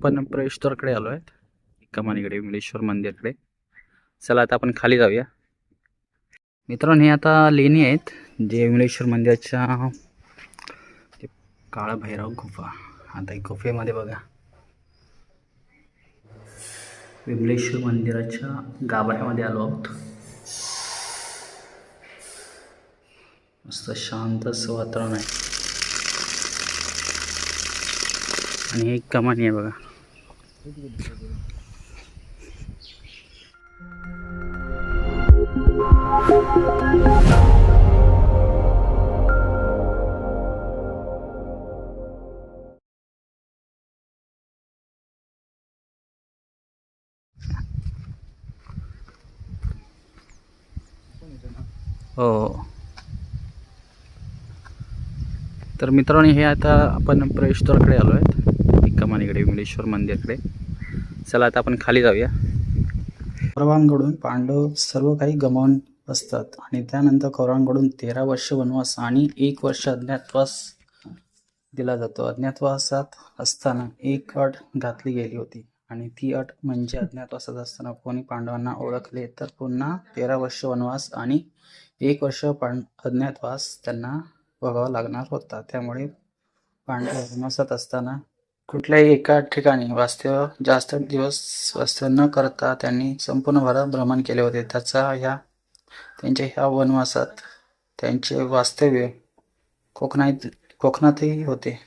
आपण प्रवेशद्वारकडे आलो आहेत कमानीकडे विमलेश्वर मंदिरकडे. चला आता आपण खाली जाऊया. मित्रांनो हे आता लेणी आहेत जे विमलेश्वर मंदिराच्या काळा भैरव गुफा. आता एक गुफेमध्ये बघा. विमलेश्वर मंदिराच्या गाभाऱ्यामध्ये आलो आहोत. मस्त शांत असं वातावरण आहे. आणि एक कमानी आहे बघा. हो. तर मित्रांनो हे आता आपण प्रवेशद्वारकडे आलो आहेत. कमानीकडे विमलेश्वर मंदिरकडे. चला आता आपण खाली जाऊया. कौरवांकडून पांडव सर्व काही गमावून असतात आणि त्यानंतर कौरवांकडून तेरा वर्ष वनवास आणि एक वर्ष अज्ञातवास दिला जातो. अज्ञातवासात असताना एक अट घातली गेली होती आणि ती अट म्हणजे अज्ञातवासात असताना कोणी पांडवांना ओळखले तर पुन्हा तेरा वर्ष वनवास आणि एक वर्ष पांड अज्ञातवास त्यांना बघावा लागणार होता. त्यामुळे पांडव वनवासात असताना कुठल्याही एका ठिकाणी वास्तव्य जास्त दिवस वास्तव्य न करता त्यांनी संपूर्ण भारत भ्रमण केले होते. त्याचा ह्या त्यांच्या ह्या वनवासात त्यांचे वास्तव्य कोकणात कोकणातही होते.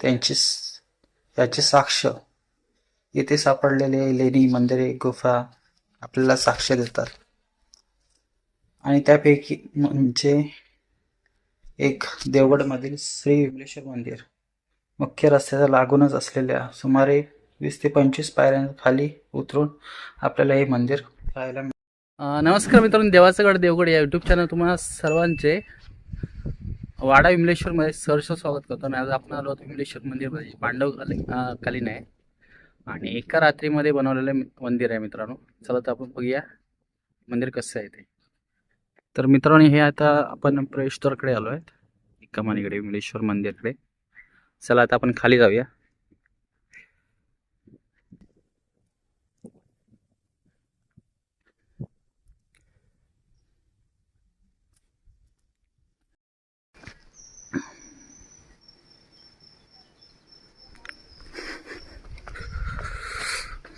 त्यांची याचे याची साक्ष येथे सापडलेले लेणी मंदिरे गुफा आपल्याला साक्ष देतात. आणि त्यापैकी म्हणजे एक देवगडमधील श्री विमलेश्वर मंदिर. मुख्य रस्त्याला लागूनच असलेल्या सुमारे वीस ते पंचवीस पायऱ्यांखाली उतरून आपल्याला हे मंदिर पाहायला मिळतं नमस्कार मित्रांनो देवाचं गड देवगड या यूट्यूब चॅनल तुम्हाला सर्वांचे वाडा विमलेश्वरमध्ये सहर्ष स्वागत करतो. आणि आज आपण आलो आहोत विमलेश्वर मंदिरमध्ये पांडव काली- कालीन आहे. आणि एका रात्रीमध्ये बनवलेलं मंदिर आहे मित्रांनो. चला तर आपण बघूया मंदिर कसं आहे ते. तर मित्रांनो हे आता आपण प्रवेशद्वारकडे आलो आहेत कमानीकडे विमलेश्वर मंदिरकडे. चला आता आपण खाली जाऊया.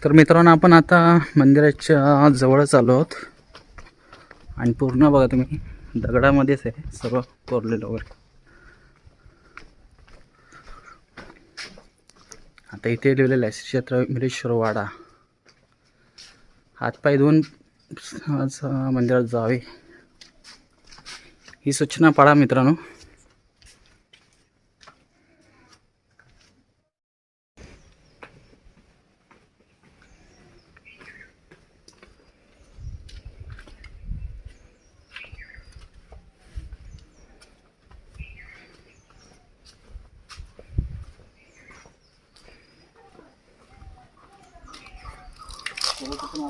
तर मित्रांनो आपण आता मंदिराच्या जवळच आलो आहोत. आणि पूर्ण बघा तुम्ही दगडामध्येच आहे सर्व कोरलेलं वगैरे. आता इथे लिहिलेलं आहे. श्री क्षेत्र विमलेश्वर वाडा. हातपाय धुवून मंदिरात जावे. ही सूचना पाळा मित्रांनो.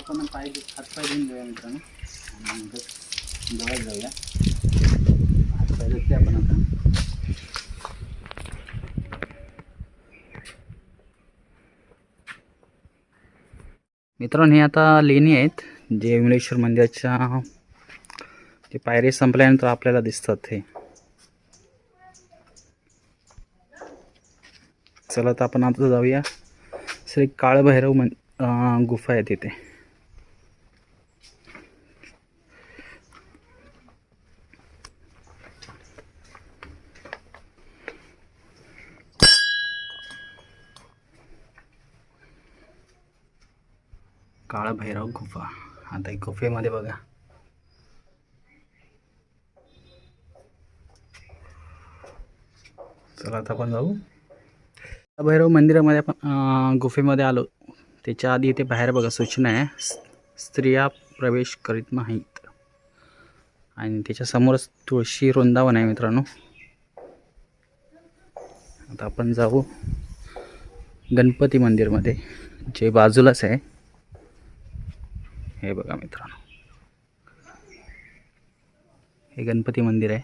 सर्वप्रथम आपण पाय हातपाय धुवून घेऊया मित्रांनो. आणि नंतर जवळ जाऊया. हातपाय धुतले आपण आता. मित्रांनो हे आता लेणी आहेत जे विमलेश्वर मंदिराच्या ते पायरी संपल्यानंतर आपल्याला दिसतात हे. चला तर आपण आता जाऊया. श्री काळभैरव मन गुफा आहे तिथे काळभैरव गुफा. आता एक गुफेमध्ये बघा. चला आता आपण जाऊ. भैरव मंदिरामध्ये आपण गुफेमध्ये आलो. त्याच्या आधी इथे बाहेर बघा सूचना आहे. स्त्रिया प्रवेश करीत नाहीत. आणि त्याच्यासमोरच तुळशी वृंदावन आहे मित्रांनो. आता आपण जाऊ गणपती मंदिरमध्ये जे बाजूलाच आहे. हे बघा मित्रांनो हे गणपती मंदिर आहे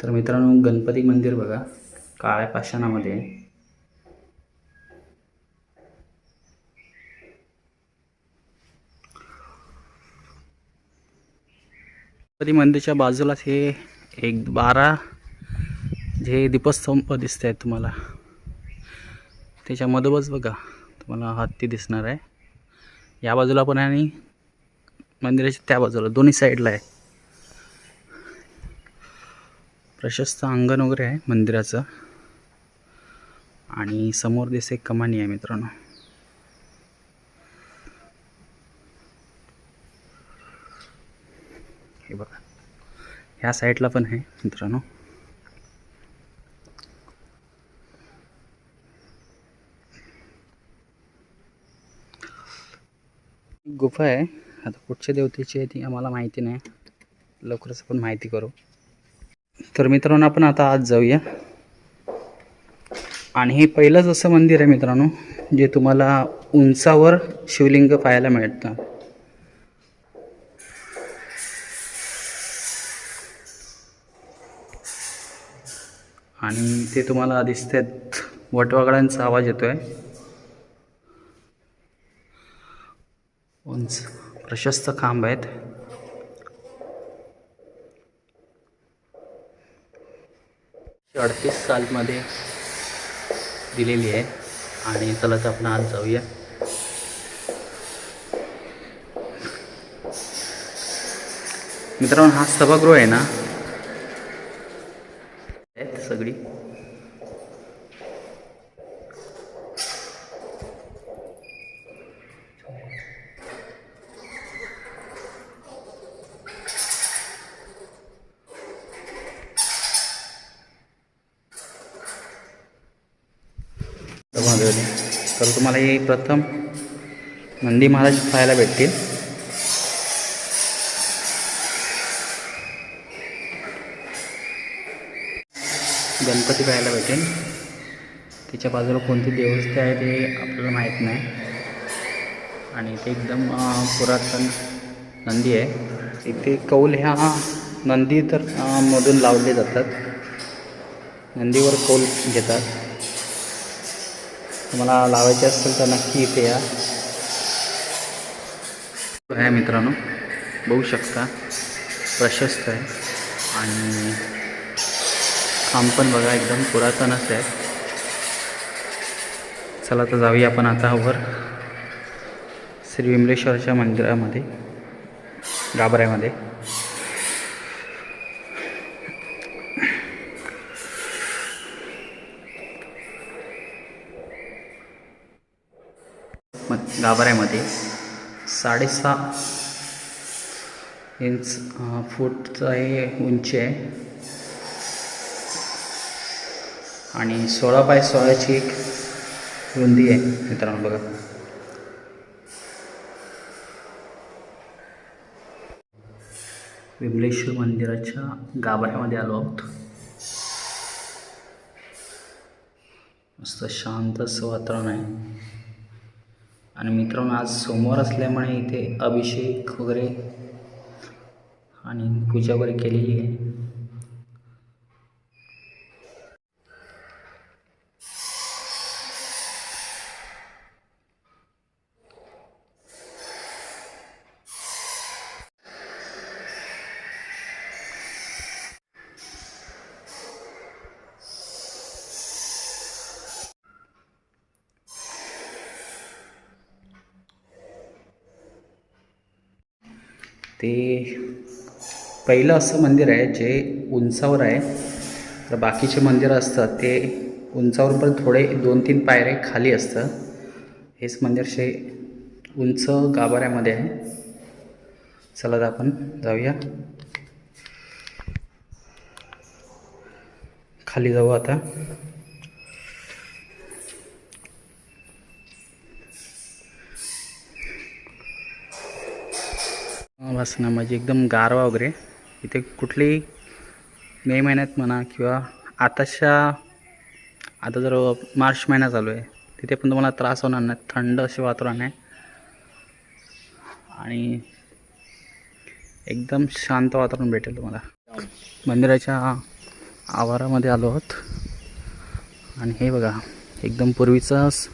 तर मित्रांनो गणपती मंदिर बघा काळ्या पाषाणामध्ये आहे गणपती मंदिरच्या बाजूलाच हे एक बारा जे दीपस्तंभ दिसत आहेत तुम्हाला. त्याच्या मधोमध बघा तुम्हाला हत्ती दिसणार आहे. या बाजूला पण आणि मंदिराच्या त्या बाजूला दोन्ही साईडला आहे. प्रशस्त अंगण वगैरे आहे मंदिराचं. आणि समोर दिसे कमानी आहे मित्रांनो. हे बघा. ह्या साईडला पण आहे मित्रांनो. गुफा आहे. आता कुठच्या देवतेची आहे ती आम्हाला माहिती नाही. लवकरच आपण माहिती करू. तर मित्रांनो आपण आता आज जाऊया. आणि हे पहिलंच असं मंदिर आहे मित्रांनो जे तुम्हाला उंचावर शिवलिंग पाहायला मिळतं. आणि ते तुम्हाला दिसत आहेत वटवागड्यांचा आवाज येतो आहे उंच प्रशस्त खांब आहेत. अडतीस सालमध्ये दिलेली आहे आणि चला तर आपण आज जाऊया. मित्रांनो हा सभागृह आहे ना? सगळी. तर तुम्हाला हे प्रथम नंदी महाराज पाहायला भेटतील. गणपती पाहायला भेटेल. त्याच्या बाजूला कोणती देवस्थे आहे ते आपल्याला माहीत नाही. आणि ते एकदम पुरातन नंदी आहे. इथे कौल ह्या नंदी तर मधून लावले जातात. नंदीवर कौल घेतात. तुम्हाला लावायचे असेल तर नक्की इथे या. आहे मित्रांनो बघू शकता. प्रशस्त आहे. आणि खांब पण बघा एकदम पुरातनच आहे. चला तर जाऊया आपण आता वर. श्री विमलेश्वरच्या मंदिरामध्ये गाभऱ्यामध्ये. मग गाभाऱ्यामध्ये साडेसहा इंच अं, फूटचं हे उंची आहे. आणि सोळा बाय सोळाची एक रुंदी आहे मित्रांनो बघा. विमलेश्वर मंदिराच्या गाभाऱ्यामध्ये आलो आहोत. मस्त शांत असं वातावरण आहे. आणि मित्रांनो आज सोमवार असल्यामुळे इथे अभिषेक वगैरे आणि पूजा वगैरे केलेली आहे. ते पहिलं असं मंदिर आहे जे उंचावर आहे. तर बाकीचे मंदिरं असतात ते उंचावर पण थोडे दोन तीन पायरे खाली असतं. हेच मंदिर शे उंच गाभाऱ्यामध्ये आहे. चला तर आपण जाऊया. खाली जाऊ आता. वासना म्हणजे एकदम गारवा वगैरे. इथे कुठलीही मे महिन्यात म्हणा किंवा आताच्या आता जर मार्च महिना चालू आहे तिथे पण तुम्हाला त्रास होणार नाही. थंड असे वातावरण आहे. आणि एकदम शांत वातावरण भेटेल तुम्हाला. मंदिराच्या आवारामध्ये आलो आहोत. आणि हे बघा एकदम पूर्वीचाच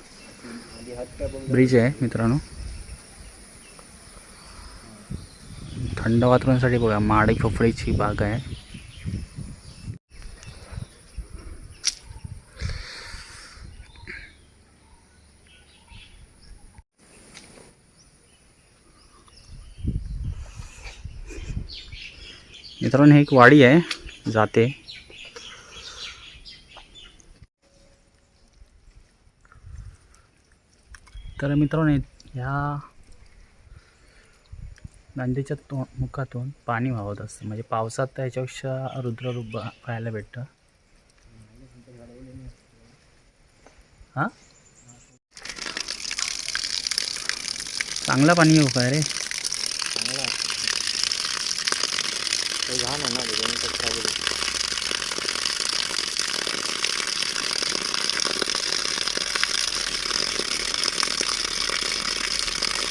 ब्रिज आहे मित्रांनो. थंड वातावरणासाठी बघा, माडे फफडीची बाग आहे. मित्रांनो, हे एक वाडी आहे, जाते. तर मित्रांनो, ह्या नंदीच्या तो मुखातून पाणी वाहत असतं. म्हणजे पावसात तर याच्यापेक्षा रुद्ररूप पाहायला भेटतं. हां? चांगला पाणी येऊ काय रे.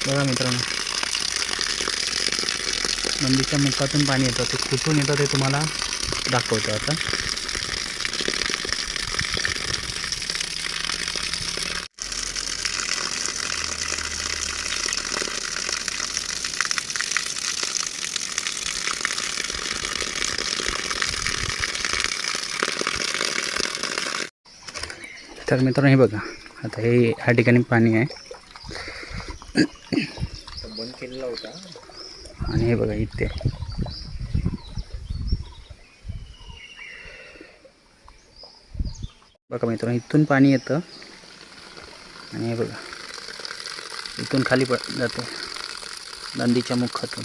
बघा मित्रांनो. नदीच्या मुखातून पाणी येतं. ते कुठून येतं ते तुम्हाला दाखवतो आता. तर मित्रांनो हे बघा. आता हे ह्या ठिकाणी पाणी आहे. बंद केलेला होता. आणि हे बघा इथे. बघा मित्रांनो इथून पाणी येतं. आणि हे बघा इथून खाली पड जातो. नदीच्या मुखातून.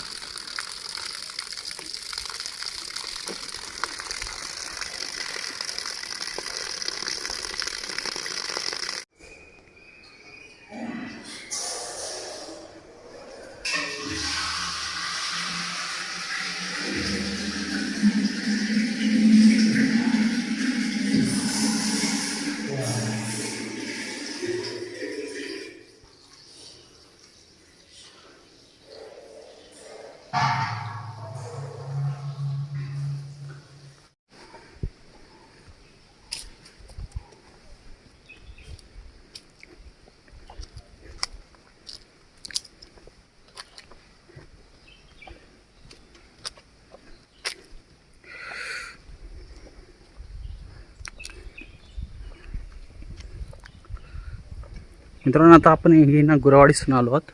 मित्रांनो आता आपण हे ना गुरावाडीसून आलो आहोत.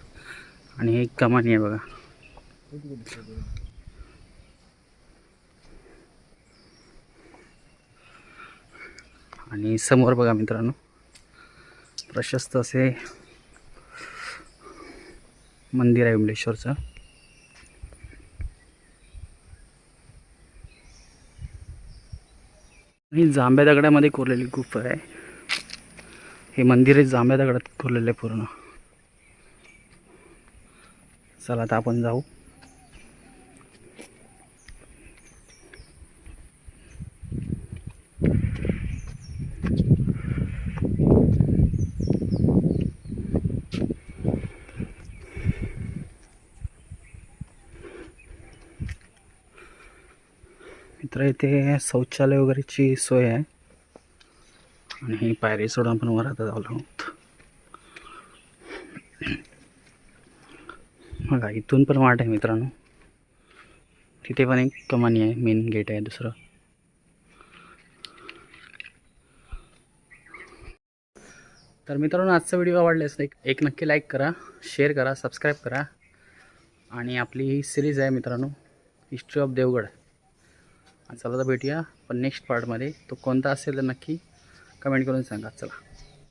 आणि हे एक कमानी आहे बघा. आणि समोर बघा मित्रांनो प्रशस्त असे मंदिर आहे विमलेश्वरचं. ही जांभ्या दगडामध्ये कोरलेली गुफा आहे. हे मंदिर जांभ्या दगडात कोरलेलं आहे पूर्ण. चला आता आपण जाऊ. मित्र इथे शौचालय वगैरेची सोय आहे. आणि ही पायरी सोडून आपण वर आता जाऊ आहोत बघा इथून पण वाट आहे मित्रांनो. तिथे पण एक कमानी आहे मेन गेट आहे दुसरं. तर मित्रांनो आजचा व्हिडिओ आवडल्यास एक एक नक्की लाईक करा शेअर करा सबस्क्राईब करा. आणि आपली ही सिरीज आहे मित्रांनो हिस्ट्री ऑफ देवगड चला तर भेटूया पण नेक्स्ट पार्टमध्ये तो कोणता असेल तर नक्की कमेंट करून सांगा. चला.